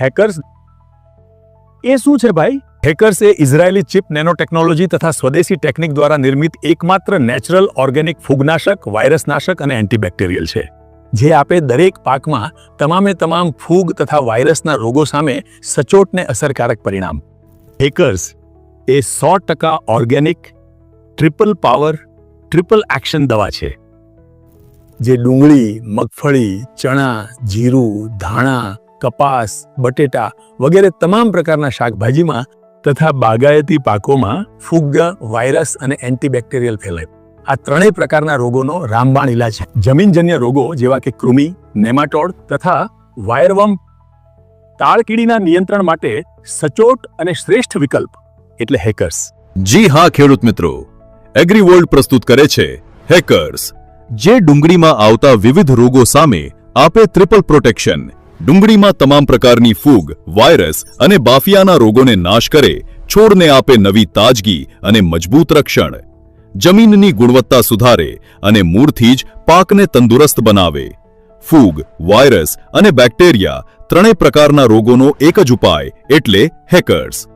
Hackers? એ શું છે ભાઈ? હેકર્સ એ ઇઝરાયેલી ચિપ નેનો ટેકનોલોજી તથા સ્વદેશી ટેકનિક દ્વારા નિર્મિત એકમાત્ર નેચરલ ઓર્ગેનિક ફૂગનાશક, વાયરસનાશક અને એન્ટીબેક્ટેરિયલ છે, જે આપે દરેક પાકમાં તમામે તમામ ફૂગ તથા વાયરસના રોગો સામે સચોટને અસરકારક પરિણામ. હેકર્સ એ સો ટકા organic, triple power, triple action દવા છે, જે ડુંગળી, મગફળી, ચણા, જીરું, ધાણા કપાસ, બટેટા વગેરે તમામ પ્રકારના શાકભાજીમાં તથા બાગાયતી પાકોમાં ફુગ્ગા, વાયરસ અને એન્ટીબેક્ટેરિયલ ફેલાય. આ ત્રણેય પ્રકારના રોગોનો રામબાણ ઇલાજ જમીનજન્ય રોગો જેવા કે કૃમિ, નેમાટોડ તથા વાયરવમ તાળકીડીના નિયંત્રણ માટે સચોટ અને શ્રેષ્ઠ વિકલ્પ એટલે હેકર્સ. જી હા, ખેડૂત મિત્રો. એગ્રીવર્લ્ડ પ્રસ્તુત કરે છે હેકર્સ, જે ડુંગળીમાં આવતા વિવિધ રોગો સામે આપે ટ્રિપલ પ્રોટેક્શન ડુંગળીમાં તમામ પ્રકારની ફૂગ, વાયરસ અને બાફિયાના રોગોને નાશ કરે, છોડને આપે નવી તાજગી અને મજબૂત રક્ષણ. જમીનની ગુણવત્તા સુધારે અને મૂળથી જ પાકને તંદુરસ્ત બનાવે. ફૂગ, વાયરસ અને બેક્ટેરિયા ત્રણેય પ્રકારના રોગોનો એક જ ઉપાય, એટલે હેકર્સ.